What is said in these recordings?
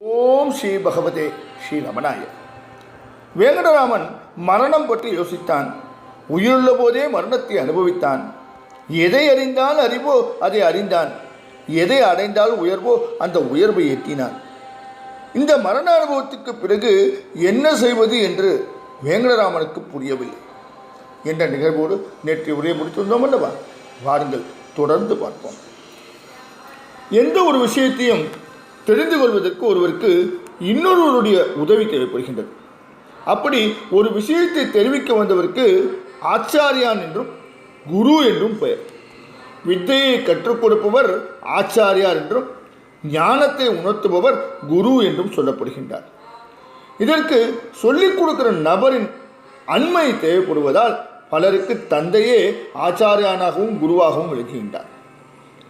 ஓம் ஸ்ரீ பகவதே ஸ்ரீ ரமணாய. வேங்கடராமன் மரணம் பற்றி யோசித்தான். உயிருள்ள போதே மரணத்தை அனுபவித்தான். எதை அறிந்தால் அறிவோ அதை அறிந்தான். எதை அடைந்தால் உயர்வோ அந்த உயர்வை எட்டினான். இந்த மரண அனுபவத்துக்கு பிறகு என்ன செய்வது என்று வேங்கடராமனுக்கு புரியவில்லை. என்ற நிகழ்வோடு நேற்று உரையை முடித்திருந்தோம் அல்லவா? வாருங்கள் தொடர்ந்து பார்ப்போம். எந்த ஒரு விஷயத்தையும் தெரிந்து கொள்வதற்கு ஒருவருக்கு இன்னொருவருடைய உதவி தேவைப்படுகின்றது. அப்படி ஒரு விஷயத்தை தெரிவிக்க வந்தவருக்கு ஆச்சாரியான் என்றும் குரு என்றும் பெயர். வித்தையை கற்றுக் கொடுப்பவர் ஆச்சாரியார் என்றும் ஞானத்தை உணர்த்துபவர் குரு என்றும் சொல்லப்படுகின்றார். இதற்கு சொல்லிக் கொடுக்கிற நபரின் அண்மை தேவைப்படுவதால் பலருக்கு தந்தையே ஆச்சாரியானாகவும் குருவாகவும் விளங்குகின்றார்.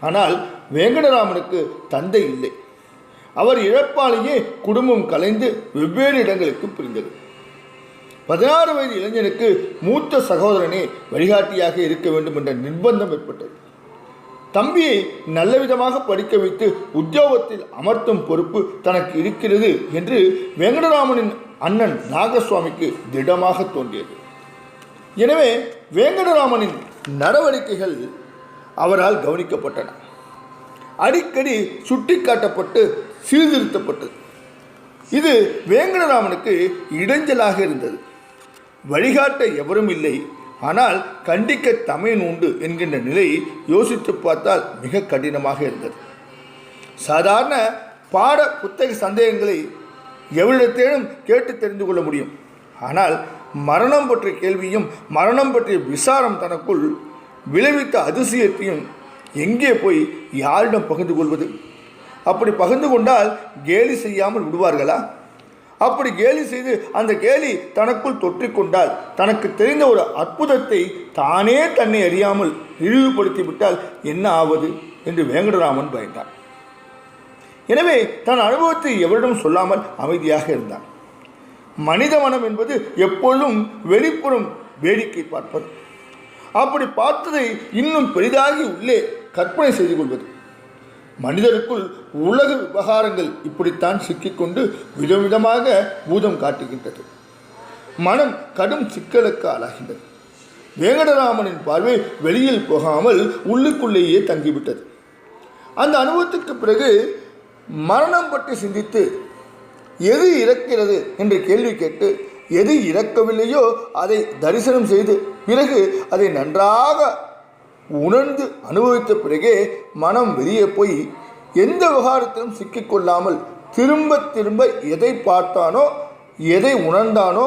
ஆனால் வேங்கடராமனுக்கு தந்தை இல்லை. அவர் இழப்பாலேயே குடும்பம் கலைந்து வெவ்வேறு இடங்களுக்கு பிரிந்தது. பதினாறு வயது இளைஞனுக்கு மூத்த சகோதரனே வழிகாட்டியாக இருக்க வேண்டும் என்ற நிர்பந்தம் ஏற்பட்டது. தம்பியை நல்ல விதமாக படிக்க வைத்து உத்தியோகத்தில் அமர்த்தும் பொறுப்பு தனக்கு இருக்கிறது என்று வெங்கடராமனின் அண்ணன் நாகசுவாமிக்கு திடமாக தோன்றியது. எனவே வேங்கடராமனின் நடவடிக்கைகள் அவரால் கவனிக்கப்பட்டன. அடிக்கடி சுட்டிக்காட்டப்பட்டு சீர்திருத்தப்பட்டது இது வேங்கடராமனுக்கு இடைஞ்சலாக இருந்தது. வழிகாட்ட எவரும் இல்லை. ஆனால் கண்டிக்க தமையன் உண்டு என்கின்ற நிலை யோசித்து பார்த்தால் மிக கடினமாக இருந்தது. சாதாரண பாட புத்தக சந்தேகங்களை எவரிடத்தேனும் கேட்டு தெரிந்து கொள்ள முடியும். ஆனால் மரணம் பற்றிய கேள்வியும் மரணம் பற்றிய விசாரம் தனக்குள் விளைவித்த அதிசயத்தையும் எங்கே போய் யாரிடம் பகிர்ந்து கொள்வது? அப்படி பகிர்ந்து கொண்டால் கேலி செய்யாமல் விடுவார்களா? அப்படி கேலி செய்து அந்த கேலி தனக்குள் தொற்றிக்கொண்டால் தனக்கு தெரிந்த ஒரு அற்புதத்தை தானே தன்னை அறியாமல் இழிவுபடுத்தி விட்டால் என்ன ஆவது? என்று வேங்கடராமன் பயந்தான். எனவே தன் அனுபவத்தை எவரிடம் சொல்லாமல் அமைதியாக இருந்தான். மனித மனம் என்பது எப்பொழுதும் வெளிப்புறம் வேடிக்கை பார்ப்பது. அப்படி பார்த்ததை இன்னும் பெரிதாகி உள்ளே கற்பனை செய்து கொள்வது. மனிதருக்குள் உலக விவகாரங்கள் இப்படித்தான் சிக்கிக்கொண்டு விதவிதமாக பூதம் காட்டுகின்றது. மனம் கடும் சிக்கலுக்கு ஆளாகின்றது. வேங்கடராமனின் பார்வை வெளியில் போகாமல் உள்ளுக்குள்ளேயே தங்கிவிட்டது. அந்த அனுபவத்துக்கு பிறகு மரணம் பற்றி சிந்தித்து எது இறக்கிறது? என்று கேள்வி கேட்டு எது இறக்கவில்லையோ அதை தரிசனம் செய்து பிறகு அதை நன்றாக உணர்ந்து அனுபவித்த பிறகே மனம் வெளியே போய் எந்த விவகாரத்திலும் சிக்கிக்கொள்ளாமல் திரும்ப திரும்ப எதை பார்த்தானோ எதை உணர்ந்தானோ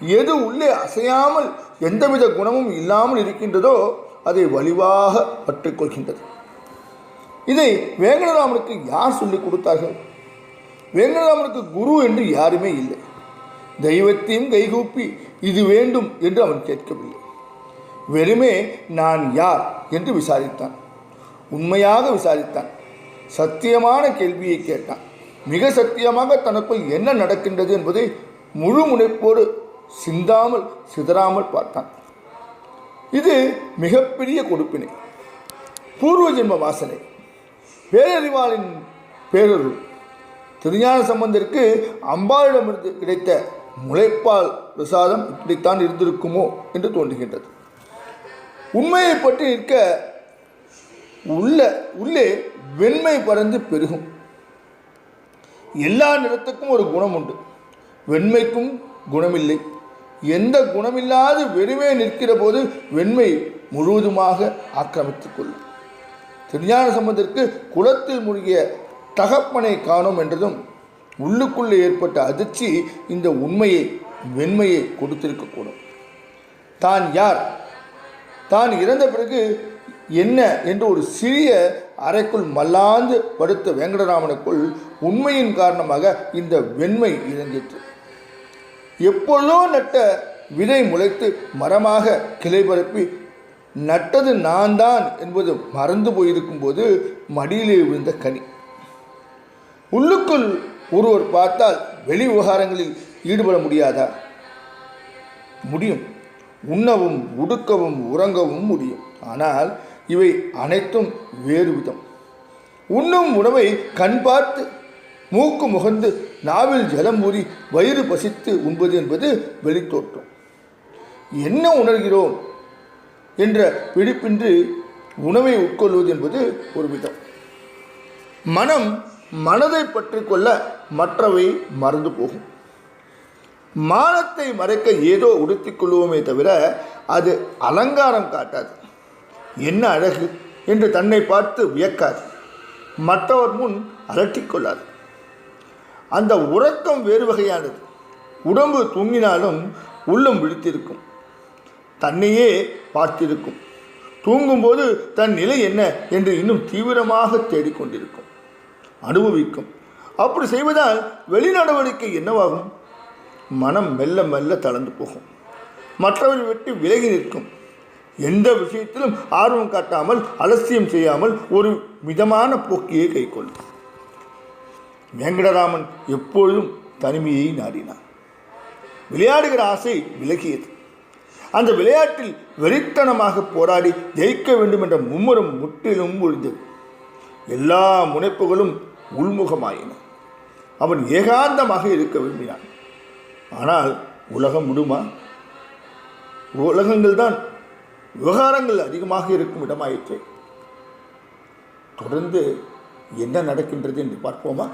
எது உள்ளே அசையாமல் எந்தவித குணமும் இல்லாமல் இருக்கின்றதோ அதை வலிவாக பற்றிக்கொள்கின்றது. இதை வேங்கடராமனுக்கு யார் சொல்லிக் கொடுத்தார்கள்? வேங்கடராமனுக்கு குரு என்று யாருமே இல்லை. தெய்வத்தையும் கைகூப்பி இது வேண்டும் என்று அவன் கேட்கவில்லை. வெறுமே நான் யார் என்று விசாரித்தான். உண்மையாக விசாரித்தான். சத்தியமான கேள்வியை கேட்டான். மிக சத்தியமாக தனக்குள் என்ன நடக்கின்றது என்பதை முழு முனைப்போடு சிந்தாமல் சிதறாமல் பார்த்தான். இது மிகப்பெரிய கொடுப்பினை. பூர்வ ஜென்ம வாசனை. பேரறிவாளின் பேரருள். திருஞான சம்பந்தருக்கு அம்பாளிடமிருந்து கிடைத்த முளைப்பால் பிரசாதம் இப்படித்தான் இருந்திருக்குமோ என்று தோன்றுகின்றது. உண்மையை பற்றி நிற்க உள்ள உள்ளே வெண்மை பறந்து பெருகும். எல்லா நிறத்துக்கும் ஒரு குணம் உண்டு. வெண்மைக்கும் குணமில்லை. எந்த குணமில்லாது வெறுமே நிற்கிற போது வெண்மை முழுவதுமாக ஆக்கிரமித்துக் கொள்ளும். திருஞான சம்பந்தருக்கு குளத்தில் மூழ்கிய தகப்பனை காணோம் என்றதும் உள்ளுக்குள்ளே ஏற்பட்ட அதிர்ச்சி இந்த உண்மையை வெண்மையை கொடுத்திருக்கக்கூடும் தான் யார் தான் இறந்த பிறகு என்ன என்று ஒரு சிறிய அறைக்குள் மல்லாந்து படுத்த வேங்கடராமனுக்குள் உண்மையின் காரணமாக இந்த வெண்மை இறங்கிற்று. எப்பொழுதோ நட்ட விதை முளைத்து மரமாக கிளை பரப்பி நட்டது நான் தான் என்பது மறந்து போயிருக்கும் போது மடியிலே விழுந்த கனி. உள்ளுக்குள் ஒருவர் பார்த்தால் வெளி விவகாரங்களில் ஈடுபட முடியாதா? முடியும். உண்ணவும் உடுக்கவும் உறங்கவும் முடியும். ஆனால் இவை அனைத்தும் வேறு விதம். உண்ணும் உணவை கண் பார்த்து மூக்கு முகந்து நாவில் ஜலம் ஊறி வயிறு பசித்து உண்பது என்பது வெளித்தோற்றம். என்ன உணர்கிறோம் என்ற பிடிப்பின்றி உணவை உட்கொள்வது என்பது ஒரு விதம். மனம் மனதை பற்றி கொள்ள மற்றவை மறந்து போகும். மானத்தை மறைக்க ஏதோ உடுத்திக் கொள்வோமே தவிர அது அலங்காரம் காட்டாது. என்ன அழகு என்று தன்னை பார்த்து வியக்காது. மற்றவர் முன் அலட்டிக்கொள்ளாது அந்த உறக்கம் வேறு வகையானது. உடம்பு தூங்கினாலும் உள்ளம் விழித்திருக்கும். தன்னையே பார்த்திருக்கும். தூங்கும்போது தன் நிலை என்ன என்று இன்னும் தீவிரமாக தேடிக்கொண்டிருக்கும். அனுபவிக்கும். அப்படி செய்வதால் வெளிநடவடிக்கை என்னவாகும்? மனம் மெல்ல மெல்ல தளர்ந்து போகும். மற்றவரை விட்டு விலகி நிற்கும். எந்த விஷயத்திலும் ஆர்வம் காட்டாமல் அலட்சியம் செய்யாமல் ஒரு மிதமான போக்கியை கைக்கொள்ளும் வெங்கடராமன் எப்பொழுதும் தனிமையை நாடினான். விளையாடுகிற ஆசை விலகியது. அந்த விளையாட்டில் வெறித்தனமாக போராடி ஜெயிக்க வேண்டும் என்ற மும்முரம் முற்றிலும் ஒழிந்தது எல்லா முனைப்புகளும் உள்முகமாயின. அவன் ஏகாந்தமாக இருக்க விரும்பினான். ஆனால் உலகம் விடுமா உலகங்கள் தான் விவகாரங்கள் அதிகமாக இருக்கும் இடமாயிற்று. தொடர்ந்து என்ன நடக்கின்றது என்று பார்ப்போமா?